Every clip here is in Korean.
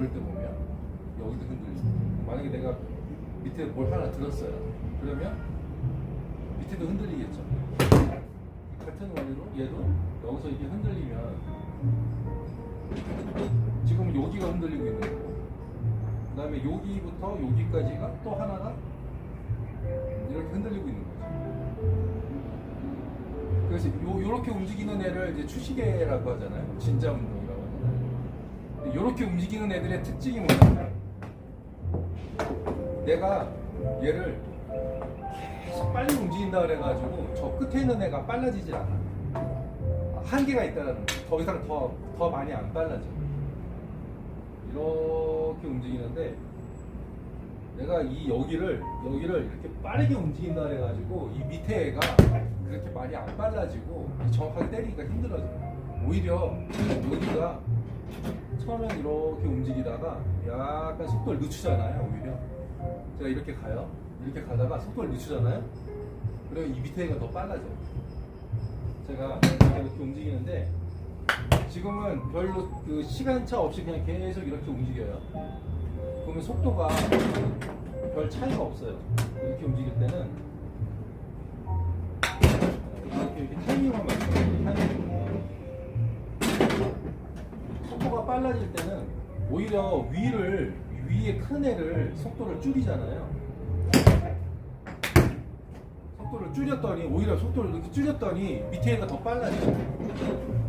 걸을 때 보면 여기도 흔들리고. 만약에 내가 밑에 뭘 하나 들었어요. 그러면 밑에도 흔들리겠죠. 같은 원리로 얘도 여기서 이게 흔들리면 지금 여기가 흔들리고 있는 거고 그 다음에 여기부터 여기까지가 또 하나가 이렇게 흔들리고 있는 거죠. 그래서 요, 요렇게 움직이는 애를 이제 추시개라고 하잖아요. 진자 운동 이렇게 움직이는 애들의 특징이 뭐냐면 내가 얘를 계속 빨리 움직인다 그래가지고 저 끝에 있는 애가 빨라지질 않아. 한계가 있다는 거. 더 이상 더, 더 많이 안 빨라져. 이렇게 움직이는데 내가 이 여기를 여기를 이렇게 빠르게 움직인다 그래가지고 이 밑에 애가 그렇게 많이 안 빨라지고 정확하게 때리기가 힘들어져. 오히려 여기가 처음엔 이렇게 움직이다가 약간 속도를 늦추잖아요 오히려. 제가 이렇게 가요. 이렇게 가다가 속도를 늦추잖아요. 그러면 이 밑에 애가 더 빨라져요. 제가 이렇게 움직이는데 지금은 별로 그 시간차 없이 그냥 계속 이렇게 움직여요. 그러면 속도가 별 차이가 없어요. 이렇게 움직일 때는 속도가 빨라질 때는 오히려 위를 위에 큰 애를 속도를 줄이잖아요. 속도를 줄였더니 오히려 속도를 이렇게 줄였더니 밑에 애가 더 빨라져요.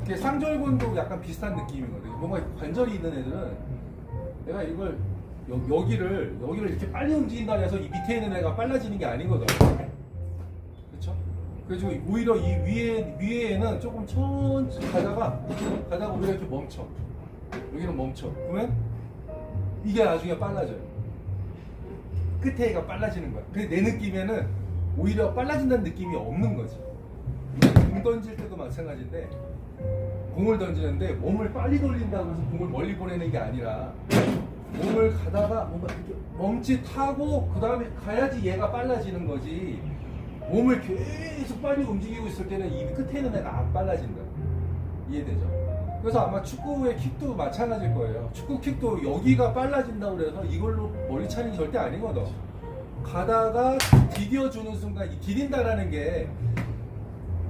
이게 상절근도 약간 비슷한 느낌이거든요. 뭔가 관절이 있는 애들은 내가 이걸 여, 여기를 여기를 이렇게 빨리 움직인다 해서 이 밑에 있는 애가 빨라지는 게 아니거든요. 그렇죠? 그래서 오히려 이 위에 위에 애는 조금 천천히 가다가 가다가 오히려 이렇게 멈춰. 여기는 멈춰. 그러면 이게 나중에 빨라져요. 끝에 애가 빨라지는 거야. 근데 내 느낌에는 오히려 빨라진다는 느낌이 없는 거지. 공 던질 때도 마찬가지인데 공을 던지는데 몸을 빨리 돌린다고 해서 공을 멀리 보내는 게 아니라 몸을 가다가 뭔가 이렇게 멈칫하고 그 다음에 가야지 얘가 빨라지는 거지. 몸을 계속 빨리 움직이고 있을 때는 이 끝에 있는 애가 안 빨라진다. 이해되죠? 그래서 아마 축구의 킥도 마찬가지일 거예요. 축구 킥도 여기가 빨라진다고 그래서 이걸로 머리 차는 게 절대 아니거든. 가다가 디뎌주는 순간 이 디딘다라는 게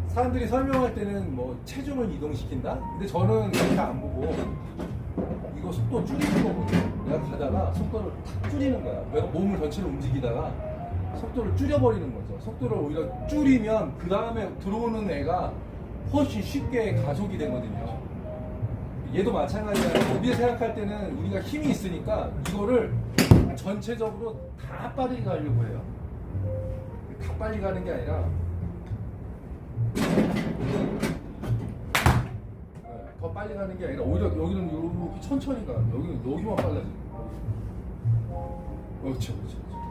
사람들이 설명할 때는 뭐 체중을 이동시킨다? 근데 저는 그렇게 안 보고 이거 속도 줄이는 거거든요. 내가 가다가 속도를 탁 줄이는 거야. 내가 몸을 전체를 움직이다가 속도를 줄여버리는 거죠. 속도를 오히려 줄이면 그 다음에 들어오는 애가 훨씬 쉽게 가속이 되거든요. 얘도 마찬가지야. 우리가 생각할 때는 우리가 힘이 있으니까 이거를 전체적으로 다 빨리 가려고 해요. 다 빨리 가는 게 아니라 네, 더 빨리 가는 게 아니라 오히려 여기는 이렇게 천천히 가. 여기는 여기만 빨라지는. 그렇죠, 그렇죠. 그렇죠.